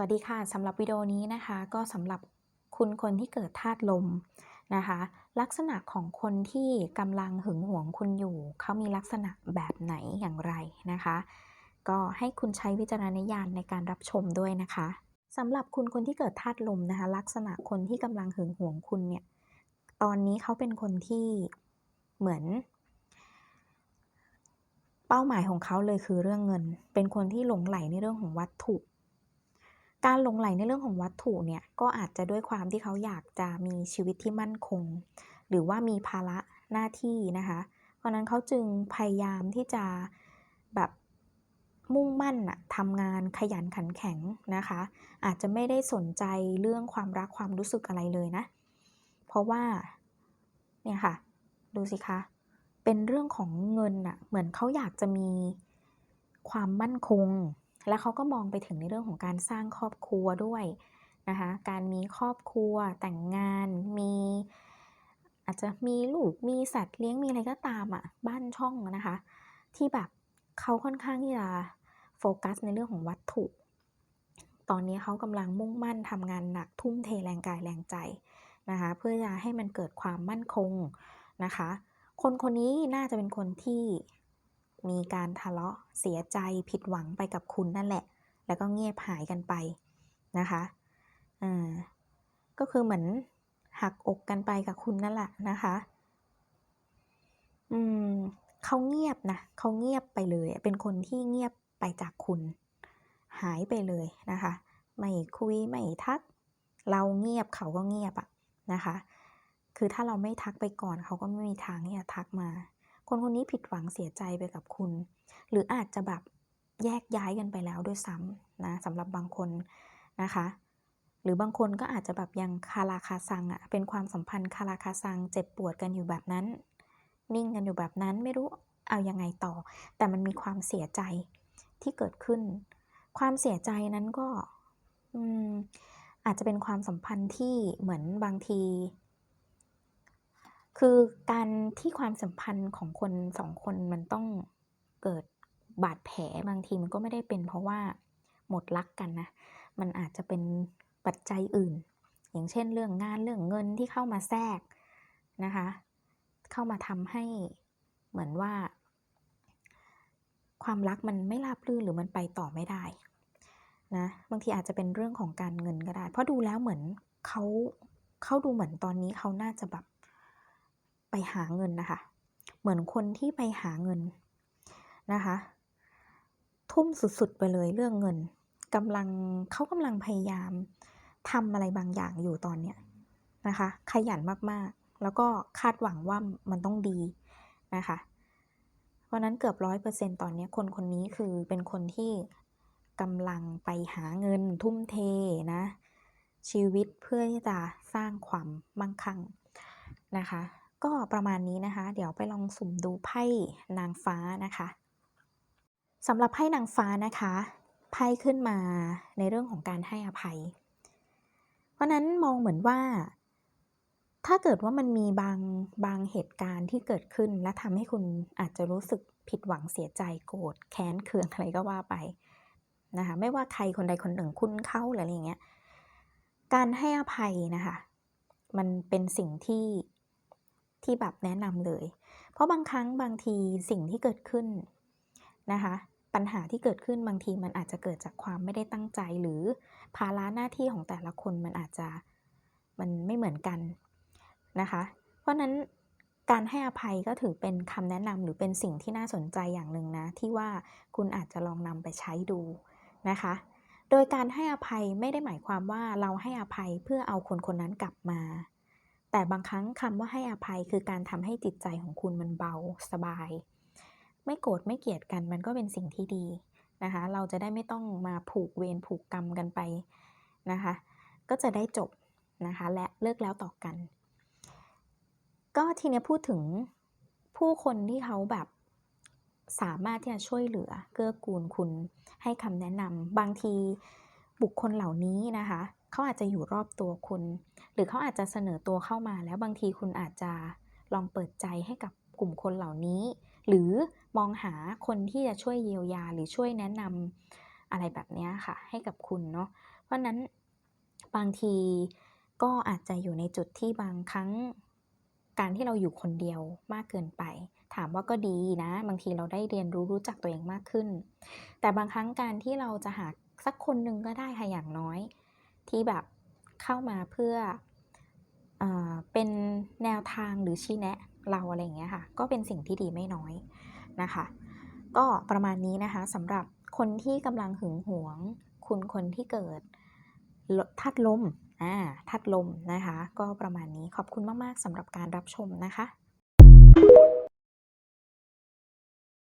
สวัสดีค่ะสำหรับวิดีโอนี้นะคะ ก็สำหรับคุณคนที่เกิดธาตุลมนะคะ ลักษณะของคนที่กำลังหึงหวงคุณอยู่ เขามีลักษณะแบบไหนอย่างไรนะคะ ก็ให้คุณใช้วิจารณญาณในการรับชมด้วยนะคะสำหรับคุณคนที่เกิดธาตุลมนะคะ ลักษณะคนที่กำลังหึงหวงคุณเนี่ยตอนนี้เขาเป็นคนที่เหมือน เป้าหมายของเขาเลยคือเรื่องเงิน เป็นคนที่หลงไหลในเรื่องของวัตถุ การหลงไหลในเรื่องของวัตถุเนี่ยก็อาจจะด้วยความที่เขาอยากจะมีชีวิตที่มั่นคง หรือว่ามีภาระหน้าที่นะคะเพราะนั้นเขาจึงพยายามที่จะแบบมุ่งมั่นอะทำงานขยันขันแข็งนะคะ อาจจะไม่ได้สนใจเรื่องความรักความรู้สึกอะไรเลยนะ เพราะว่าเนี่ยค่ะ ดูสิคะ เป็นเรื่องของเงินอะเหมือนเขาอยากจะมีความมั่นคง และเขาก็มองไปถึงในเรื่องของการสร้างครอบครัวด้วยนะคะการมีครอบครัวแต่งงาน มีอาจจะมีลูกมีสัตว์เลี้ยงมีอะไรก็ตามอะบ้านช่องนะคะ ที่แบบเขาค่อนข้างที่จะโฟกัสในเรื่องของวัตถุ ตอนนี้เขากำลังมุ่งมั่นทำงานหนักทุ่มเทแรงกายแรงใจนะคะเพื่อจะให้มันเกิดความมั่นคงนะคะ คนคนนี้น่าจะเป็นคนที่ มีการทะเลาะเสียใจผิดหวังไปกับคุณนั่นแหละ แล้วก็เงียบหายกันไปนะคะอ่าก็คือเหมือนหักอกกันไปกับคุณนั่นแหละนะคะ อืมเขาเงียบนะเขาเงียบไปเลย เป็นคนที่เงียบไปจากคุณ หายไปเลยนะคะ ไม่คุยไม่ทัก เราเงียบเขาก็เงียบอะนะคะ คือถ้าเราไม่ทักไปก่อนเขาก็ไม่มีทางที่จะทักมา คนคนนี้ผิดหวังเสียใจไปกับคุณ หรืออาจจะแบบแยกย้ายกันไปแล้วด้วยซ้ำนะสำหรับบางคนนะคะ หรือบางคนก็อาจจะแบบยังคาราคาซังอะเป็นความสัมพันธ์คาราคาซังเจ็บปวดกันอยู่แบบนั้น นิ่งกันอยู่แบบนั้นไม่รู้เอายังไงต่อ แต่มันมีความเสียใจที่เกิดขึ้น ความเสียใจนั้นก็อืมอาจจะเป็นความสัมพันธ์ที่เหมือนบางที คือการที่ความสัมพันธ์ของคนสองคนมันต้องเกิดบาดแผลบางทีมันก็ไม่ได้เป็นเพราะว่าหมดรักกันนะ มันอาจจะเป็นปัจจัยอื่น อย่างเช่นเรื่องงานเรื่องเงินที่เข้ามาแทรกนะคะ เข้ามาทำให้เหมือนว่า ความรักมันไม่ราบรื่นหรือมันไปต่อไม่ได้นะบางทีอาจจะเป็นเรื่องของการเงินก็ได้ เพราะดูแล้วเหมือนเขาเขาดูเหมือนตอนนี้เขาน่าจะแบบ ไปหาเงินนะคะ เหมือนคนที่ไปหาเงินนะคะ ทุ่มสุดๆไปเลยเรื่องเงินกำลังเขากำลังพยายามทำอะไรบางอย่างอยู่ตอนเนี้ยนะคะ ขยันมากๆ แล้วก็คาดหวังว่ามันต้องดีนะคะ เพราะนั้นเกือบร้อยเปอร์เซ็นตอนนี้คนคนนี้คือเป็นคนที่กำลังไปหาเงินทุ่มเทนะ ชีวิตเพื่อที่จะสร้างความมั่งคั่งนะคะ ก็ประมาณนี้นะคะ เดี๋ยวไปลองสุ่มดูไพ่นางฟ้านะคะสำหรับไพ่นางฟ้านะคะไพ่ขึ้นมาในเรื่องของการให้อภัย เพราะนั้นมองเหมือนว่า ถ้าเกิดว่ามันมีบางบางเหตุการณ์ที่เกิดขึ้น และทำให้คุณอาจจะรู้สึกผิดหวังเสียใจโกรธแค้นเคืองอะไรก็ว่าไปนะคะไม่ว่าใครคนใดคนหนึ่งคุณเข้าหรืออะไรเงี้ยการให้อภัยนะคะ มันเป็นสิ่งที่ ที่แบบแนะนำเลย เพราะบางครั้งบางทีสิ่งที่เกิดขึ้นนะคะปัญหาที่เกิดขึ้นบางทีมันอาจจะเกิดจากความไม่ได้ตั้งใจ หรือภาระหน้าที่ของแต่ละคนมันอาจจะมันไม่เหมือนกันนะคะ เพราะนั้นการให้อภัยก็ถือเป็นคำแนะนำหรือเป็นสิ่งที่น่าสนใจอย่างหนึ่งนะ ที่ว่าคุณอาจจะลองนำไปใช้ดูนะคะ โดยการให้อภัยไม่ได้หมายความว่าเราให้อภัยเพื่อเอาคนคนนั้นกลับมา แต่บางครั้งคำว่าให้อภัยคือการทำให้จิตใจของคุณมันเบาสบาย ไม่โกรธไม่เกลียดกันมันก็เป็นสิ่งที่ดีนะคะ เราจะได้ไม่ต้องมาผูกเวรผูกกรรมกันไปนะคะ ก็จะได้จบนะคะ และเลิกแล้วต่อกัน ก็ทีนี้พูดถึงผู้คนที่เขาแบบสามารถที่จะช่วยเหลือเกื้อกูลคุณให้คำแนะนำบางทีบุคคลเหล่านี้นะคะ เขาอาจจะอยู่รอบตัวคุณ หรือเขาอาจจะเสนอตัวเข้ามาแล้วบางทีคุณอาจจะลองเปิดใจให้กับกลุ่มคนเหล่านี้ หรือมองหาคนที่จะช่วยเยียวยาหรือช่วยแนะนอะไรแบบนี้ค่ะ ให้กับคุณเนาะเพราะนั้นบางทีก็อาจจะอยู่ในจุดที่บางครั้งการที่เราอยู่คนเดียวมากเกินไป ถามว่าก็ดีนะ บางทีเราได้เรียนรู้รู้จักตัวเองมากขึ้น แต่บางครั้งการที่เราจะหาสักคนหนึ่งก็ได้ค่ะอย่างน้อย ที่แบบเข้ามาเพื่อเอเป็นแนวทางหรือชี้แนะเราอะไรอย่างเงี้ยค่ะ ก็เป็นสิ่งที่ดีไม่น้อยนะคะ ก็ประมาณนี้นะคะสำหรับคนที่กำลังหึงหวง คุณคนที่เกิดลธาตุลมอ่าธาตุลมนะคะ ก็ประมาณนี้ขอบคุณมาก ๆสำหรับการรับชมนะคะ